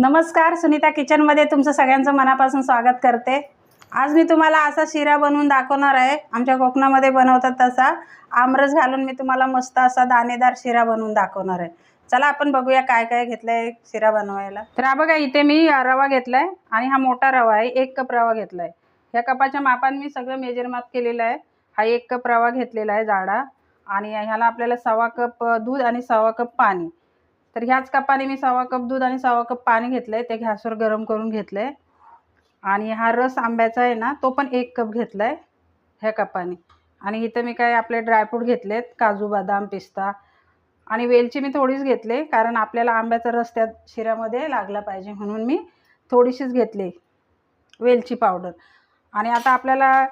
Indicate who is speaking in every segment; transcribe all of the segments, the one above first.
Speaker 1: नमस्कार सुनीता किचनमध्ये तुमचं सगळ्यांचं मनापासून स्वागत करते. आज मी तुम्हाला असा शिरा बनवून दाखवणार आहे. आमच्या कोकणामध्ये बनवतात तसा. आमरस घालून मी तुम्हाला मस्त असा दाणेदार शिरा बनवून दाखवणार आहे. चला आपण बघूया काय काय घेतलं आहे शिरा बनवायला. तर हा बघा इथे मी रवा घेतला आहे आणि हा मोठा रवा आहे. एक कप रवा घेतला आहे ह्या कपाच्या मापाने मी सगळं मेजरमाप केलेलं आहे. हा एक कप रवा घेतलेला आहे जाडा. आणि ह्याला आपल्याला सव्वा कप दूध आणि सव्वा कप पाणी. तर ह्याच कपाने मी सव्वा कप दूध आणि सव्वा कप पाणी घेतलं आहे ते गॅसवर गरम करून घेतलं आहे आणि हा रस आंब्याचा आहे ना तो पण एक कप घेतला आहे ह्या कपाने. आणि इथं मी काय आपले ड्रायफ्रूट घेतले आहेत काजू बदाम पिस्ता. आणि वेलची मी थोडीच घेतले कारण आपल्याला आंब्याचा रस त्या शिऱ्यामध्ये लागला पाहिजे म्हणून मी थोडीशीच घेतली वेलची पावडर आणि आता आपल्याला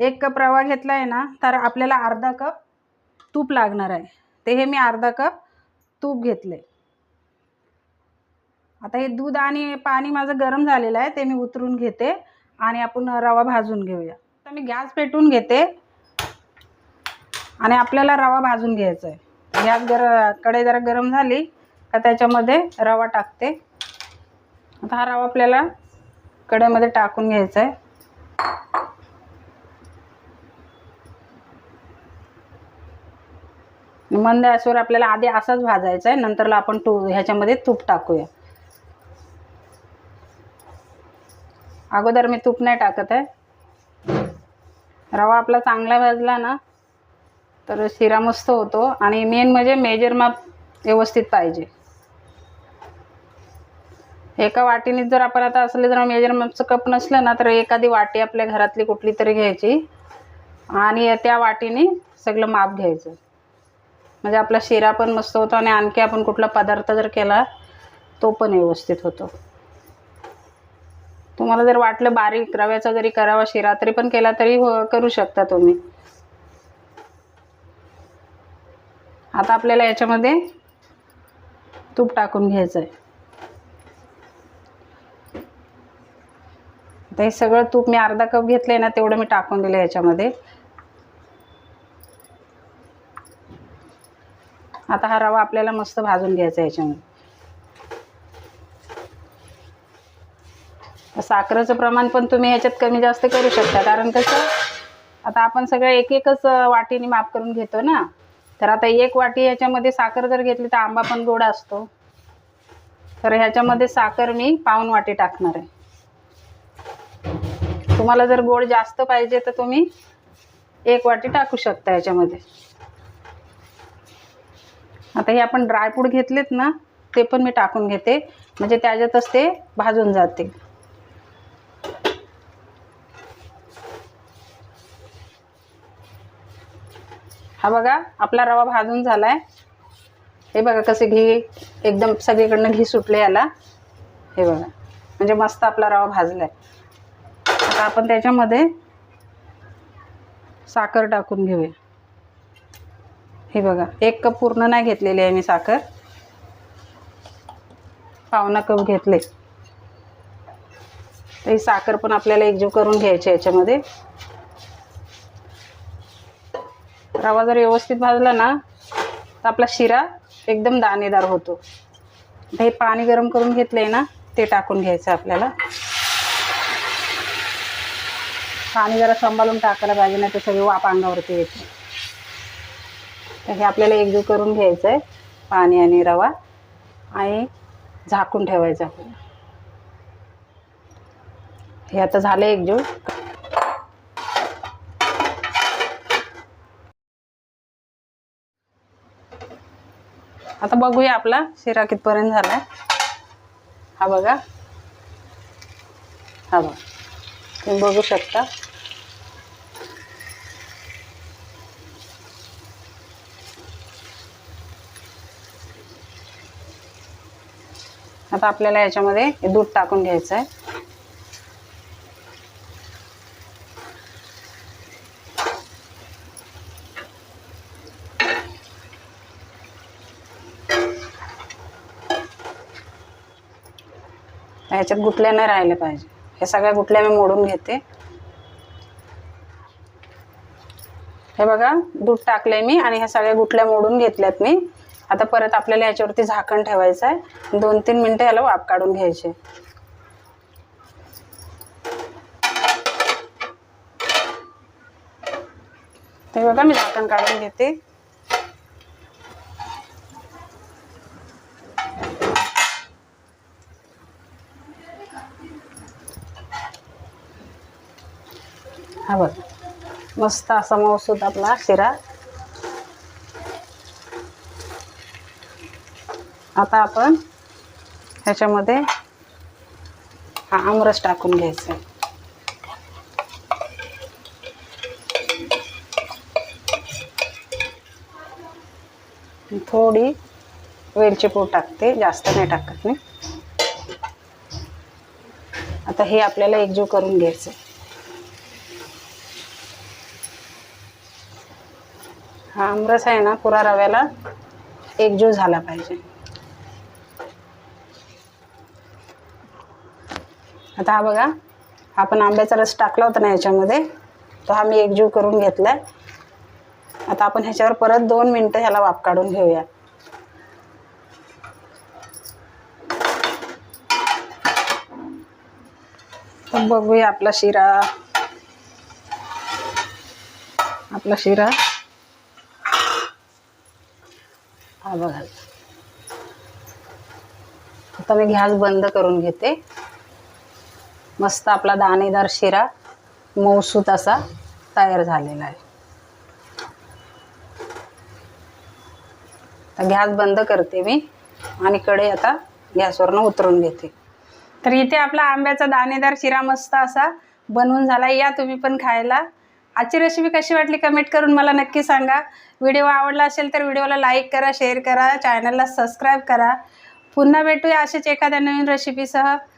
Speaker 1: एक कप रवा घेतला आहे ना तर आपल्याला अर्धा कप तूप लागणार आहे. ते हे मी अर्धा कप तूप घेतले आता हे दूध आणि पाणी माझं गरम झालेलं आहे ते मी उतरून घेते आणि आपण रवा भाजून घेऊया. आता मी गॅस पेटून घेते आणि आपल्याला रवा भाजून घ्यायचा आहे गॅस गरकडे जरा गरम झाली का त्याच्यामध्ये रवा टाकते. आता हा रवा आपल्याला कढईमध्ये टाकून घ्यायचा आहे मंद गॅसवर आपल्याला आधी असाच भाजायचा आहे. नंतरला आपण तू ह्याच्यामध्ये तूप टाकूया. अगोदर मी तूप नाही टाकत आहे. रवा आपला चांगला भाजला ना तर शिरा मस्त होतो. आणि मेन म्हणजे मेजर माप व्यवस्थित पाहिजे. एका वाटीने जर आपण आता असले जर मेजर मापचं कप नसलं ना तर एखादी वाटी आपल्या घरातली कुठली तरी घ्यायची. आणि त्या वाटीने सगळं माप घ्यायचं. म्हणजे आपला शिरा पण मस्त होतो आणि आणखी आपण कुठला पदार्थ जर केला तो पण व्यवस्थित होतो. तुम्हाला जर वाटलं बारीक रव्याचा जरी करावा शिरा तरी पण केला तरी हो करू शकता तुम्ही. आता आपल्याला याच्यामध्ये तूप टाकून घ्यायचं आहे आता हे सगळं तूप मी अर्धा कप घेतलं आहे ना तेवढं मी टाकून दिलं याच्यामध्ये. आता हा रवा आपल्याला मस्त भाजून घ्यायचा याच्यामध्ये. साखरेचं प्रमाण पण तुम्ही ह्याच्यात कमी जास्त करू शकता. कारण कसं आता आपण सगळं एक एकच वाटीने माप करून घेतो ना. तर आता एक वाटी ह्याच्यामध्ये साखर जर घेतली तर आंबा पण गोड असतो. तर ह्याच्यामध्ये साखर मी पाऊन वाटी टाकणार आहे. तुम्हाला जर गोड जास्त पाहिजे तर तुम्ही एक वाटी टाकू शकता याच्यामध्ये. आता हे आपण ड्रायफ्रूट घेतलेत ना ते पण मी टाकून घेते. म्हणजे त्याच्यातच ते भाजून जाते. हा बघा आपला रवा भाजून झाला आहे हे बघा कसे घी एकदम सगळीकडनं घी सुटले याला. हे बघा म्हणजे मस्त आपला रवा भाजला आहे आता आपण त्याच्यामध्ये साखर टाकून घेऊया. हे बघा एक कप पूर्ण नाही घेतलेली आहे मी साखर. पावणा कप घेतले. तर ही साखर पण आपल्याला एकजीव करून घ्यायची याच्यामध्ये. रवा जर व्यवस्थित भाजला ना तर आपला शिरा एकदम दाणेदार होतो. हे पाणी गरम करून घेतलं आहे ना ते टाकून घ्यायचं आपल्याला. पाणी जरा सांभाळून टाकायला पाहिजे नाही तर सगळी वाप अंगावरती येते. तर हे आपल्याला एकजीव करून घ्यायचं आहे पाणी आणि रवा आणि झाकून ठेवायचं. आपल्याला हे आता झालं एकजीव. आता बघूया आपला शिरा कितपर्यंत झाला आहे हा बघा. हा बघा. तुम्ही बघू शकता. आता आपल्याला याच्यामध्ये हे दूध टाकून घ्यायचं आहे ह्याच्यात गुटल्या नाही राहिले पाहिजे. हे सगळ्या गुटल्या मी मोडून घेते. हे बघा दूध टाकले मी आणि ह्या सगळ्या गुटल्या मोडून घेतल्यात मी. आता परत आपल्याला याच्यावरती झाकण ठेवायचं आहे दोन तीन मिनटं याला वाफ काढून घ्यायचे. ते बघा मी झाकण काढून घेते. हा बघ. मस्त असा मऊसूत आपला शिरा. आता आपण ह्याच्यामध्ये हा आमरस टाकून घ्यायचा आहे. थोडी वेलची पूड टाकते जास्त नाही टाकत मी. आता हे आपल्याला एकजीव करून घ्यायचं हा आमरस आहे ना पुरा रव्याला एकजीव झाला पाहिजे. आता हा बघा आपण आंब्याचा रस टाकला होता ना याच्यामध्ये तो हा मी एकजीव करून घेतलाय. आता आपण ह्याच्यावर परत दोन मिनटं ह्याला वाफ काढून घेऊया. तर बघूया आपला शिरा. आपला शिरा. हा बघा. आता मी गॅस बंद करून घेते. मस्त आपला दाणेदार शिरा मऊसूत असा तयार झालेला आहे. गॅस बंद करते मी आणि कडे आता गॅसवरनं उतरून घेते. तर इथे आपला आंब्याचा दाणेदार शिरा मस्त असा बनवून झाला. या तुम्ही पण खायला. आजची रेसिपी कशी वाटली कमेंट करून मला नक्की सांगा. व्हिडिओ आवडला असेल तर व्हिडिओला लाईक करा शेअर करा चॅनलला सबस्क्राईब करा. पुन्हा भेटूया असेच एखाद्या नवीन रेसिपीसह